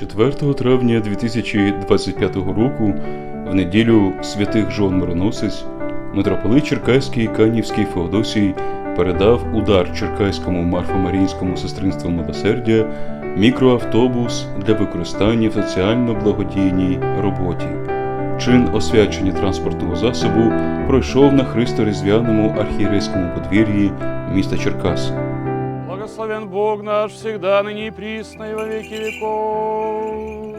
4 травня 2025 року, в неділю святих Жон Мироносець, митрополит Черкаський Канівський Феодосій передав удар Черкаському Марфо-Марійському сестринству милосердя мікроавтобус для використання в соціально-благодійній роботі. Чин освячення транспортного засобу пройшов на Христо-Різдвяному архієрейському подвір'ї міста Черкас. Благословен Бог наш всегда, ныне и присно, и во веки веков.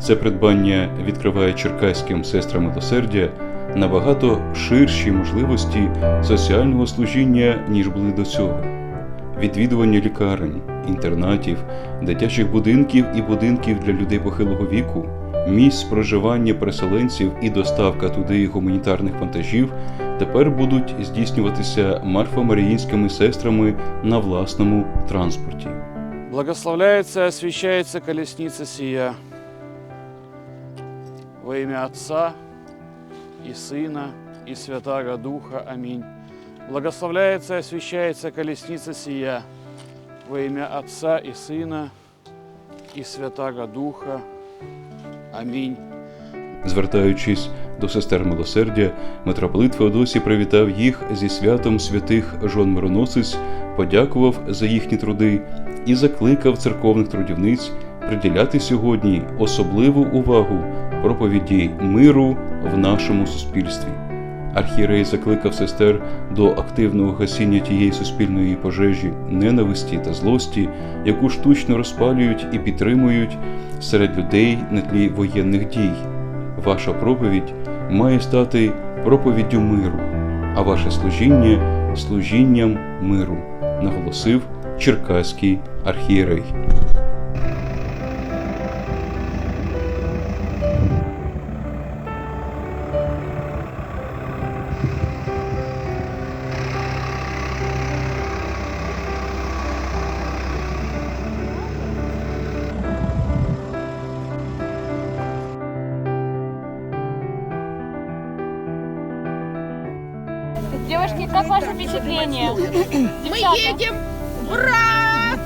Це придбання відкриває черкаським сестрам милосердя набагато ширші можливості соціального служіння, ніж були до цього. Відвідування лікарень, інтернатів, дитячих будинків і будинків для людей похилого віку, місць проживання переселенців і доставка туди гуманітарних вантажів тепер будуть здійснюватися марфо-маріїнськими сестрами на власному транспорті. Благословляется и освящается колесница сия во имя Отца и Сына и Святаго Духа. Аминь. Благословляется и освящается колесница сия во имя Отца и Сына и Святаго Духа. Аминь. Звертаючись до сестер милосердя, митрополит Феодосій привітав їх зі святом святих жон Мироносець, подякував за їхні труди і закликав церковних трудівниць приділяти сьогодні особливу увагу проповіді миру в нашому суспільстві. Архієрей закликав сестер до активного гасіння тієї суспільної пожежі ненависті та злості, яку штучно розпалюють і підтримують серед людей на тлі воєнних дій. Ваша проповідь має стати проповіддю миру, а ваше служіння служінням миру, наголосив черкаський архієрей. Девушки, как ваше впечатление? Мы едем! Ура!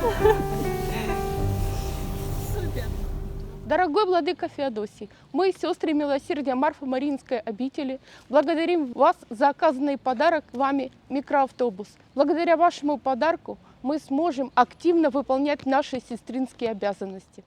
Дорогой Владыка Феодосий, мы, сестры милосердия Марфа Маринской обители, благодарим вас за оказанный подарок вами микроавтобус. Благодаря вашему подарку мы сможем активно выполнять наши сестринские обязанности.